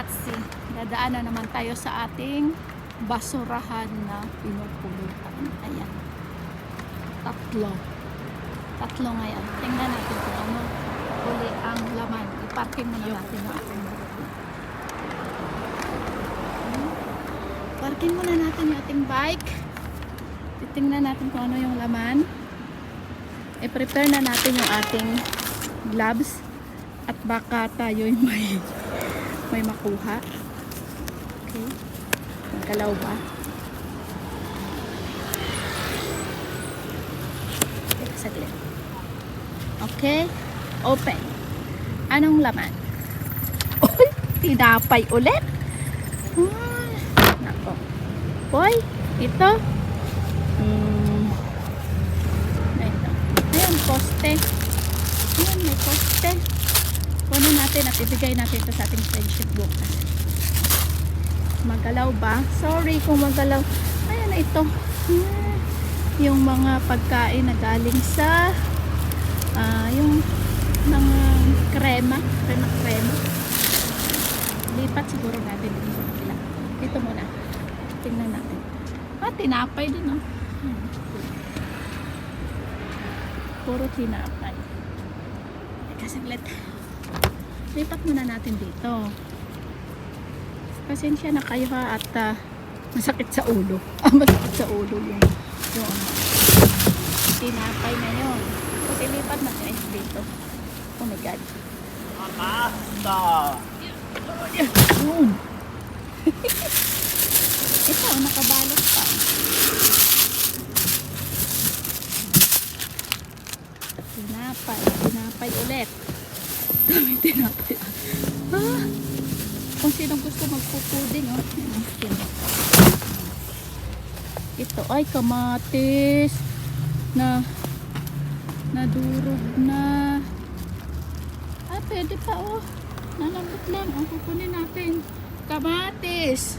Piazzi. Dadaan na naman tayo sa ating basurahan na pinupulutan. Ayan. Tatlo. Tatlo ngayon. Tingnan natin kung ano uli ang laman. I-parking muna natin yung ating. Hmm. Parking muna natin yung ating bike. Titingnan natin kung ano yung laman. I-prepare na natin yung ating gloves at baka tayo yung may may makuha. Okay. Magkalaw ba? Okay, saglit. Okay. Open. Anong laman? Uy! Tinapay ulit. Ah, nako. Boy, ito. Hmm. Ito. Ayan, poste. Ayan, may poste. Kunin natin at ibigay natin ito sa ating friendship bukas. Magalaw ba? Sorry kung magalaw. Ayan na ito. Ah, Yung mga pagkain na galing sa ah, yung mga krema. Krema, krema. Lipat siguro natin dito sa. Dito muna. Tingnan natin. Ah, tinapay din oh. Hmm. Puro tinapay. Teka, saglit. Lipat muna natin dito. Pasensya na kayo ha at ah, masakit sa ulo. Ah, masakit sa ulo yung, yung ano. Tinapay na yun. Tapos ilipat natin ay dito. Oh my God. Pasta! Yun. Ito, nakabalot pa. Tinapay. Tinapay ulit. Tinapay. Ah, kung sino gusto magpupuding, oh. Ito ay kamatis na nadurog na. Ah, pwede pa, oh. Nalambot lang. Ang kukunin natin. Kamatis.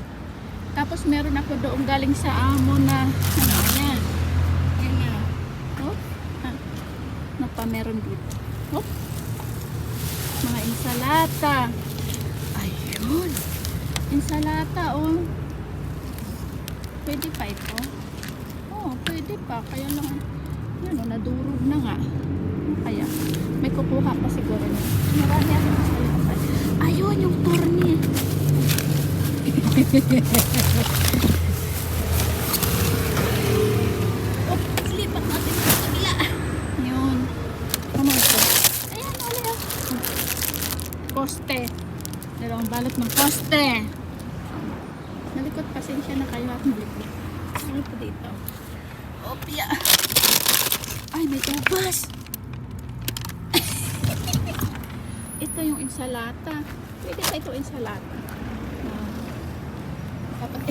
Tapos meron ako doon galing sa amo na ano yan. Yan nga. Oh. Ah. Pa meron dito? Oh. Mga insalata. Ayun. Insalata oh. Pwede pa ito. Oh, pwede pa. Kaya lang yan oh, nadurog na nga. Ano Kaya, may kukuha pa siguro niya. Marami ako masalata. Ayun, yung torni. oh, silipat natin sa kabila. Yun. Ano ito? Ayan, ulit ah. Poste. Dalawang balot ng poste. Nalikot, pasensya na kayo at nalikot. Ano pa dito? Opya. Ay, may ubas. ito yung insalata. Pwede sa ito insalata. Ah. dapat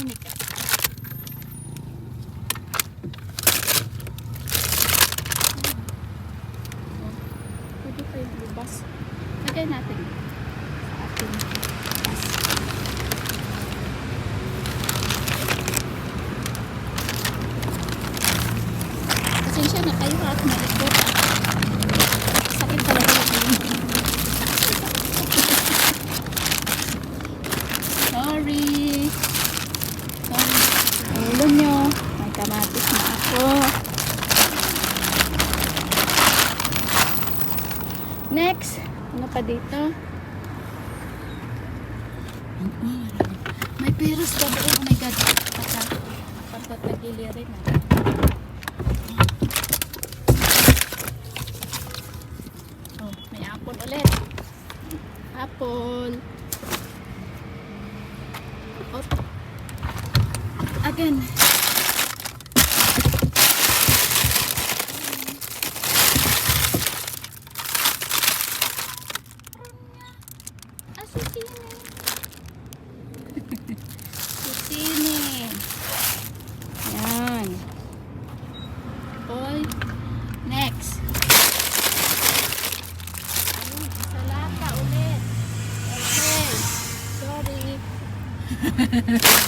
Unika. Pwede pa yung ubas. Lagay natin sa ating ubas. Pasensya na kayo at malikot. Sakit talaga yung Sorry. Sorry. Ulo nyo. May kamatis na ako. Next. Ano pa dito? May peros pa doon. Oh my God. Pata. Patatagili rin ah. Oh, may apple ulit. Apple. Oh. Again. Asusine. Susine. Yan. Apple. Next. Ayun, salata ulit. Okay. Sorry.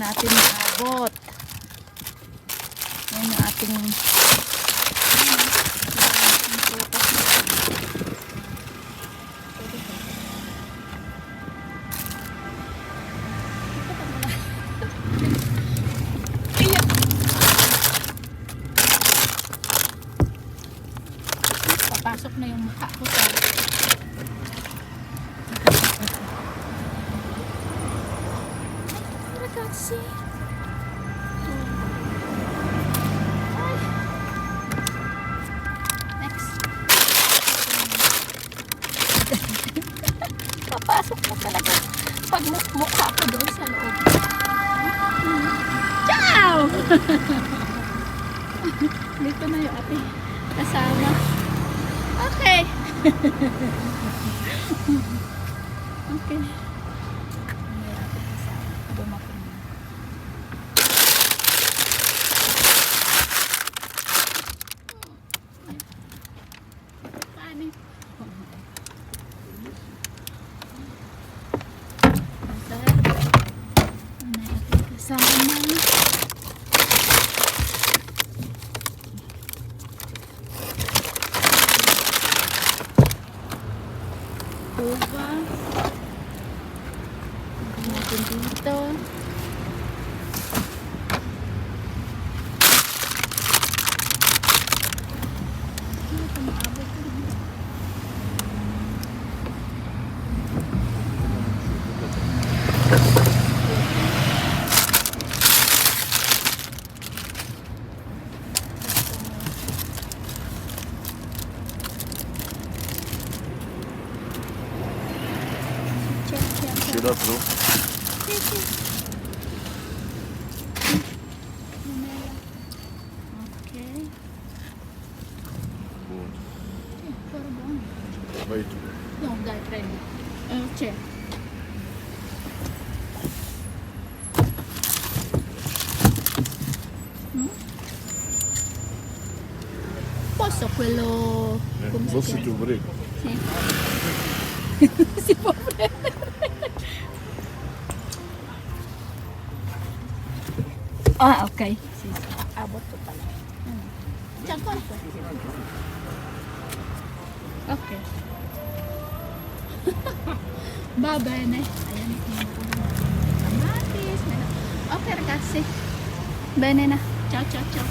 natin maabot. Yan yung ating Ay. Next. Papasok na talaga. Pag mu- mukha ko doon sa loob. Ciao! Dito na yung ating kasama. Okay. okay. రండి చే Posso quello... Eh, come eh, si tu prego. Sì. si può prendere. Ah, ok. Sì, sì. Ah, botto mm. C'è ancora questo? Va bene. Ayan. Kamatis. Okay, ragazzi. Bene na. Ciao, ciao, ciao.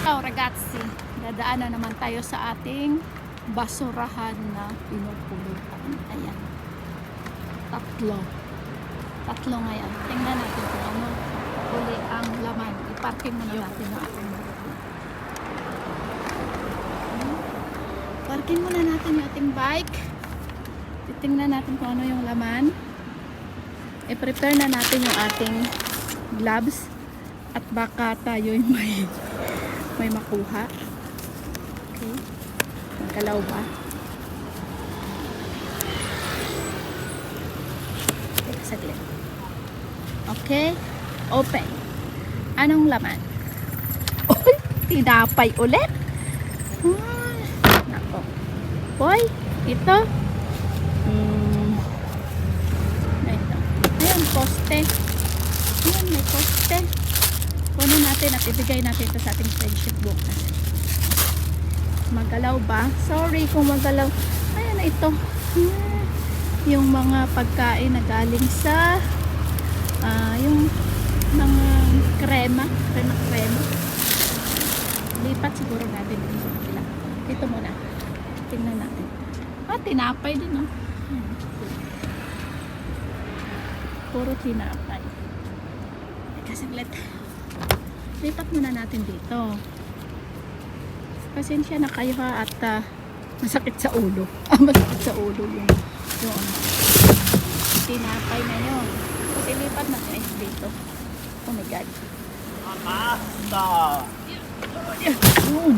Ciao, ragazzi. Dadaan na naman tayo sa ating basurahan na pinupulutan. Ayan. Tatlo. Tatlo ngayon. Tingnan natin kung ano uli ang laman. I-parking muna natin ang ating motor. Parking muna natin yung ating bike. Titingnan natin kung ano yung laman. I-prepare na natin yung ating gloves. At baka tayo may, may makuha. Okay. Magkalaw ba? Teka saglit. Okay. Open. Anong laman? Uy! Tinapay ulit. Ah, nako. Boy, ito. Poste. Ayan, may poste. Kunin natin at ibigay natin ito sa ating friendship bukas. Magalaw ba? Sorry kung magalaw. Ayan na ito. Hmm. Yung mga pagkain na galing sa ah, yung mga krema. Krema, krema. Lipat siguro natin dito sa kabila. Dito muna. Tingnan natin. Ah, tinapay din, no? Hmm. Puro tinapay. Teka, saglit. Lipat muna natin dito. Pasensya na kayo ha at ah, masakit sa ulo. Ah, masakit sa ulo yung, yung. Tinapay na yun. Kasi lipat natin ay dito. Oh my God. Yun.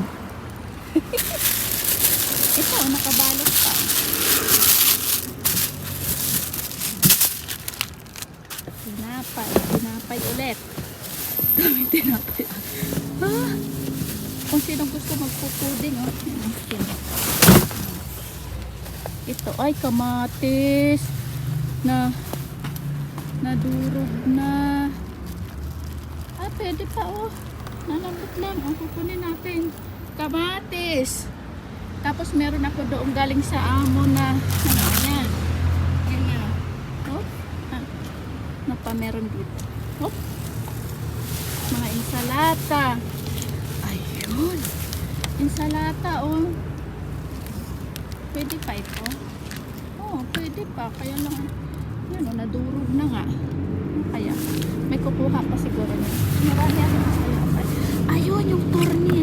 Ito, nakabalot pa. Tinapay. Tinapay ulit. Dami tinapay. Ah, kung sinong gusto magpupuding, oh. Ito ay kamatis na nadurog na pwede pa oh. Nalambot lang. Oh, kukunin natin. Kamatis. Tapos meron ako doon galing sa amo na ano pa meron dito? Oh. Mga insalata. Ayun. Insalata oh. Pwede pa ito. Oo, pwede pa. Kaya lang, yun o, nadurog na nga. Kaya, may kukuha pa siguro niya. Marami ako masaya. Ayun, yung torni.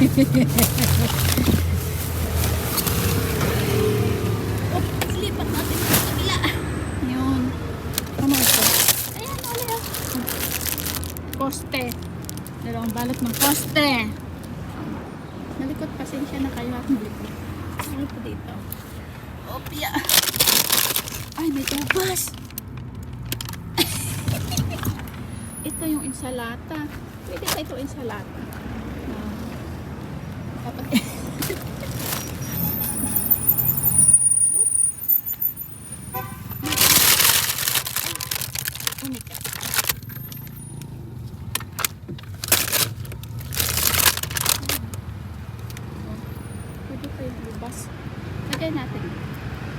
oh, silipat natin sa kabila. Yun. Ano ito? Ayan, wala. Poste. Dalawang balot ng poste. Nalikot, pasensya na kayo at nalikot. Ano po dito? Opya. Ay, may ubas. ito insalata. Pwede pa ito insalata. Ah. dapat Unik. Pwede pa yung lubas. Lagay natin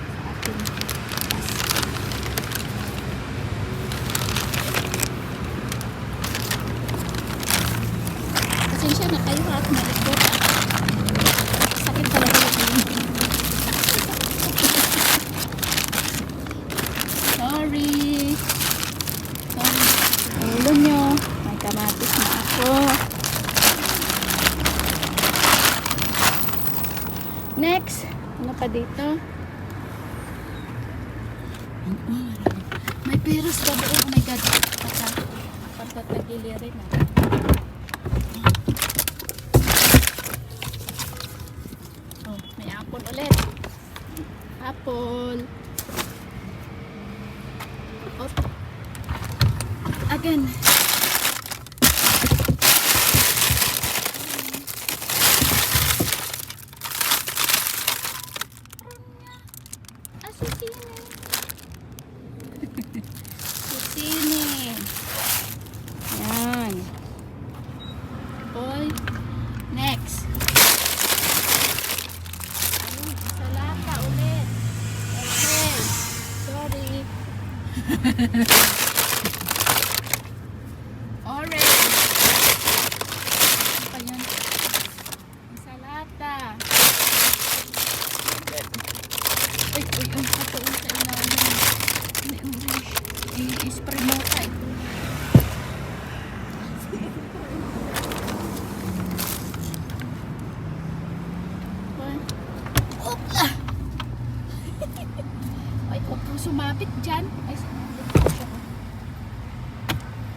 sa ating lubas. Pasensya na kayo ha at malikot. Sakit talaga yung Sorry. Sorry. Ulo nyo. May kamatis na ako. Next. Ano pa dito? May peras pa doon. Oh my God. Baka pagtatagili rin ah. Oh, may apple ulit. Apple. Oh. Again. Ah, susini. susini. Yan. Boy. Next. Ayun, salata ulit. Okay. Sorry. Orange. Ano pa? Salata. Uy, uy. Ito uy sa ilalim. May orange. I-spray mo eh. Opla! Ay, huwag kang sumapit dyan. Ay, sumapit pa siya.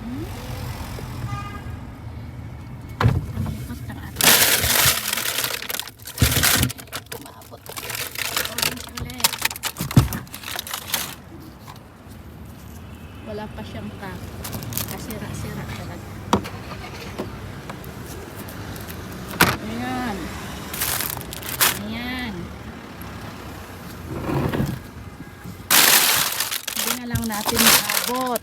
Hmm? Lumipot ang ating Kumabot. Orange ulit. Wala pa. Kasira-sira talaga. Ayan. Ayan. Hindi na lang natin maabot.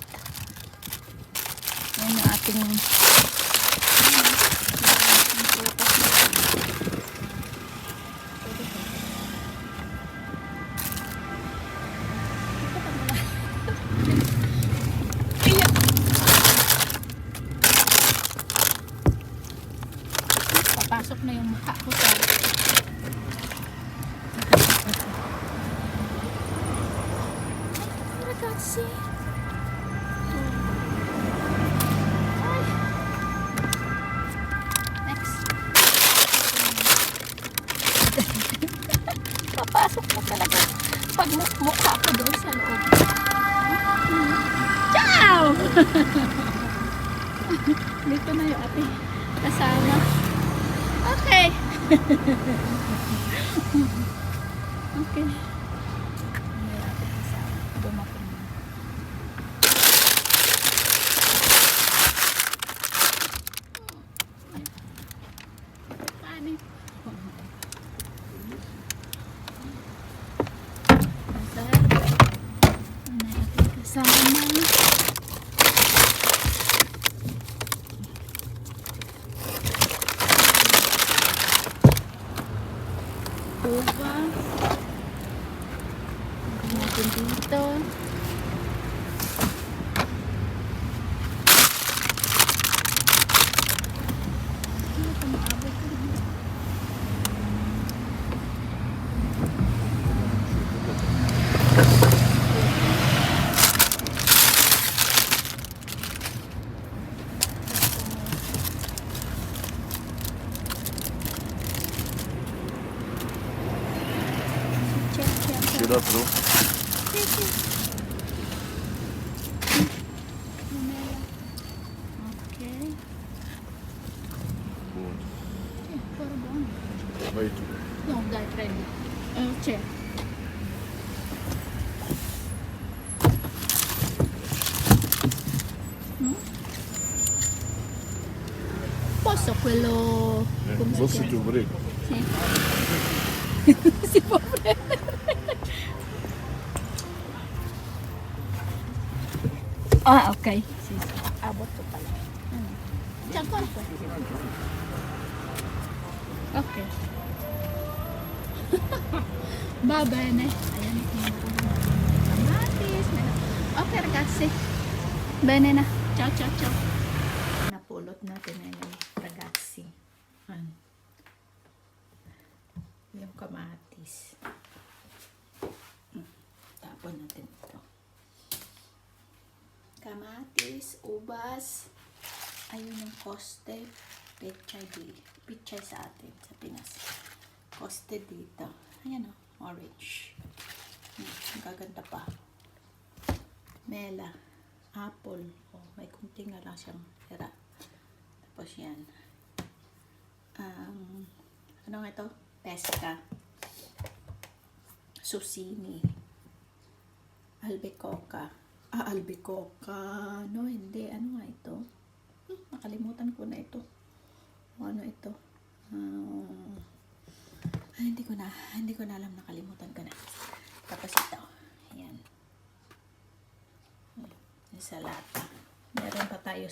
Ayan yung ating Papasok na yung mukha ko sa Ragazzi. Papasok na talaga. Pag mu- mukha ko doon sa. Ciao! Dito na yung ating kasama. Okay. okay. Wait. No, dai, prendi. Eh, c'è. No? Posso quello... come si Posso chiama? ti prego. Sì. si può prendere. Ah, ok. Sì, sì. Ah, botto pala. Ano? C'è ancora? Ok. Va bene. Ayan, kamatis. Okay, ragazzi. Bene na. Ciao, ciao, ciao. Napulot natin ngayon, ragazzi. Ano? Yung kamatis. Hmm, Tapon natin ito. Kamatis, ubas. Ayun yung koste. Pechay. Pechay sa atin, sa Pinas. Koste dito. Ayan o, orange. Hmm, ang gaganda pa. Mela. Apple. Oh, may kunti nga lang siyang tira. Tapos yan. Um, ano nga ito? Pesca. Susini. Albicoca. Ah, albicoca. No, hindi. Ano nga ito? Hmm, nakalimutan ko na ito. O, ano ito? Ah, ay, hindi ko na, hindi ko na alam, nakalimutan ko na. Tapos ito, ayan. Sa lata. Meron pa tayo